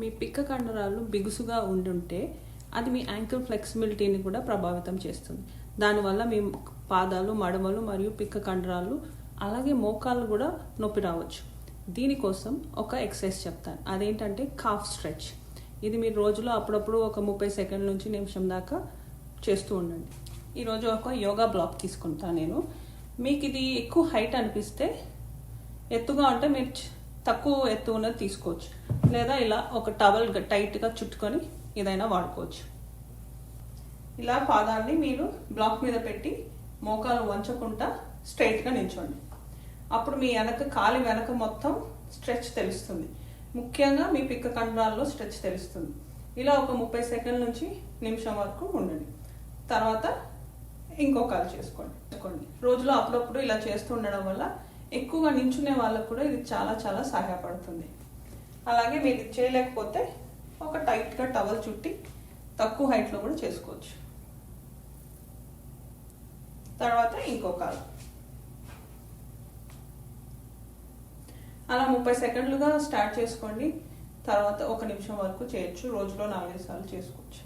మీ పిక్క కండరాలు బిగుసుగా ఉండుంటే అది మీ యాంకిల్ ఫ్లెక్సిబిలిటీని కూడా ప్రభావితం చేస్తుంది. దానివల్ల మీ పాదాలు మడమలు మరియు పిక్క కండరాలు అలాగే మోకాళ్ళు కూడా నొప్పి రావచ్చు. దీనికోసం ఒక ఎక్సర్సైజ్ చెప్తాను. అదేంటంటే కాఫ్ స్ట్రెచ్. ఇది మీరు రోజులో అప్పుడప్పుడు ఒక ముప్పై సెకండ్ల నుంచి నిమిషం దాకా చేస్తూ ఉండండి. ఈరోజు ఒక యోగా బ్లాక్ తీసుకుంటాను నేను. మీకు ఇది ఎక్కువ హైట్ అనిపిస్తే ఎత్తుగా ఉంటే మీరు తక్కువ ఎత్తు ఉన్నది తీసుకోవచ్చు. లేదా ఇలా ఒక టవల్ టైట్గా చుట్టుకొని ఏదైనా వాడుకోవచ్చు. ఇలా పాదాన్ని మీరు బ్లాక్ మీద పెట్టి మోకాలు వంచకుండా స్ట్రైట్గా నిల్చోండి. అప్పుడు మీ వెనక కాలి వెనక మొత్తం స్ట్రెచ్ తెలుస్తుంది. ముఖ్యంగా మీ పిక్క కండరాల్లో స్ట్రెచ్ తెలుస్తుంది. ఇలా ఒక ముప్పై సెకండ్ నుంచి నిమిషం వరకు ఉండండి. తర్వాత ఇంకో కాలు చేసుకోండి. చేసుకోండి. రోజులో అప్పుడప్పుడు ఇలా చేస్తూ ఉండడం వల్ల ఎక్కువగా నించునే వాళ్ళకు కూడా ఇది చాలా చాలా సహాయపడుతుంది. అలాగే మీరు ఇది చేయలేకపోతే ఒక టైట్గా టవల్ చుట్టి తక్కువ హైట్లో కూడా చేసుకోవచ్చు. తర్వాత ఇంకో కాలు అలా ముప్పై సెకండ్లుగా స్టార్ట్ చేసుకోండి. తర్వాత ఒక నిమిషం వరకు చేయొచ్చు. రోజులో నాలుగైదు సార్లు చేసుకోవచ్చు.